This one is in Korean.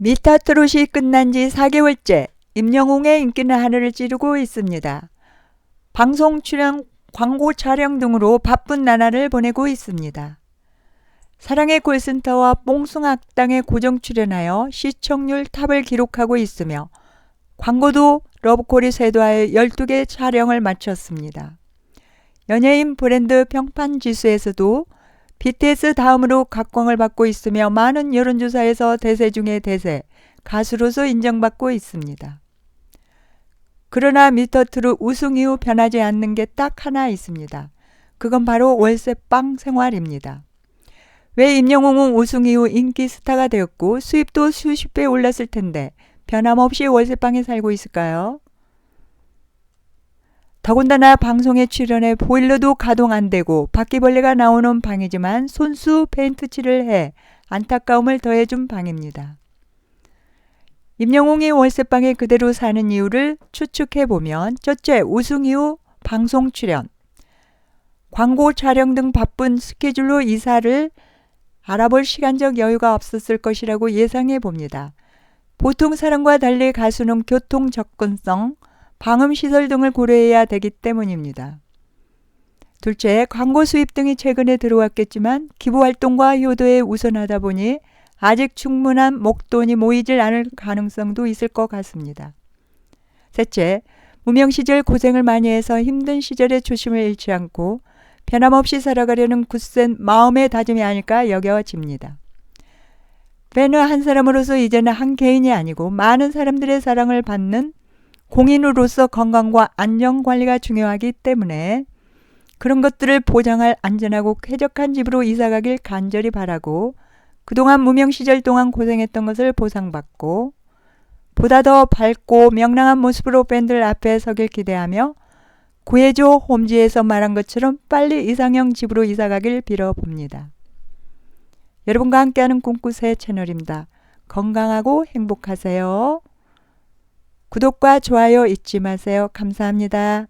미타트롯이 끝난 지 4개월째 임영웅의 인기는 하늘을 찌르고 있습니다. 방송 출연, 광고 촬영 등으로 바쁜 나날을 보내고 있습니다. 사랑의 콜센터와 뽕숭악당에 고정 출연하여 시청률 탑을 기록하고 있으며 광고도 러브콜이 쇄도하여 12개 촬영을 마쳤습니다. 연예인 브랜드 평판 지수에서도 BTS 다음으로 각광을 받고 있으며 많은 여론조사에서 대세 중의 대세, 가수로서 인정받고 있습니다. 그러나 미터트루 우승 이후 변하지 않는 게 딱 하나 있습니다. 그건 바로 월세방 생활입니다. 왜 임영웅은 우승 이후 인기 스타가 되었고 수입도 수십 배 올랐을 텐데 변함없이 월세방에 살고 있을까요? 더군다나 방송에 출연해 보일러도 가동 안 되고 바퀴벌레가 나오는 방이지만 손수 페인트 칠을 해 안타까움을 더해준 방입니다. 임영웅이 월세방에 그대로 사는 이유를 추측해 보면 첫째 우승 이후 방송 출연, 광고 촬영 등 바쁜 스케줄로 이사를 알아볼 시간적 여유가 없었을 것이라고 예상해 봅니다. 보통 사람과 달리 가수는 교통 접근성, 방음 시설 등을 고려해야 되기 때문입니다. 둘째, 광고 수입 등이 최근에 들어왔겠지만 기부 활동과 효도에 우선하다 보니 아직 충분한 목돈이 모이질 않을 가능성도 있을 것 같습니다. 셋째, 무명 시절 고생을 많이 해서 힘든 시절의 초심을 잃지 않고 변함없이 살아가려는 굳센 마음의 다짐이 아닐까 여겨집니다. 팬은 한 사람으로서 이제는 한 개인이 아니고 많은 사람들의 사랑을 받는 공인으로서 건강과 안전 관리가 중요하기 때문에 그런 것들을 보장할 안전하고 쾌적한 집으로 이사가길 간절히 바라고 그동안 무명 시절 동안 고생했던 것을 보상받고 보다 더 밝고 명랑한 모습으로 팬들 앞에 서길 기대하며 구해줘 홈지에서 말한 것처럼 빨리 이상형 집으로 이사가길 빌어봅니다. 여러분과 함께하는 꿈꾸새 채널입니다. 건강하고 행복하세요. 구독과 좋아요 잊지 마세요. 감사합니다.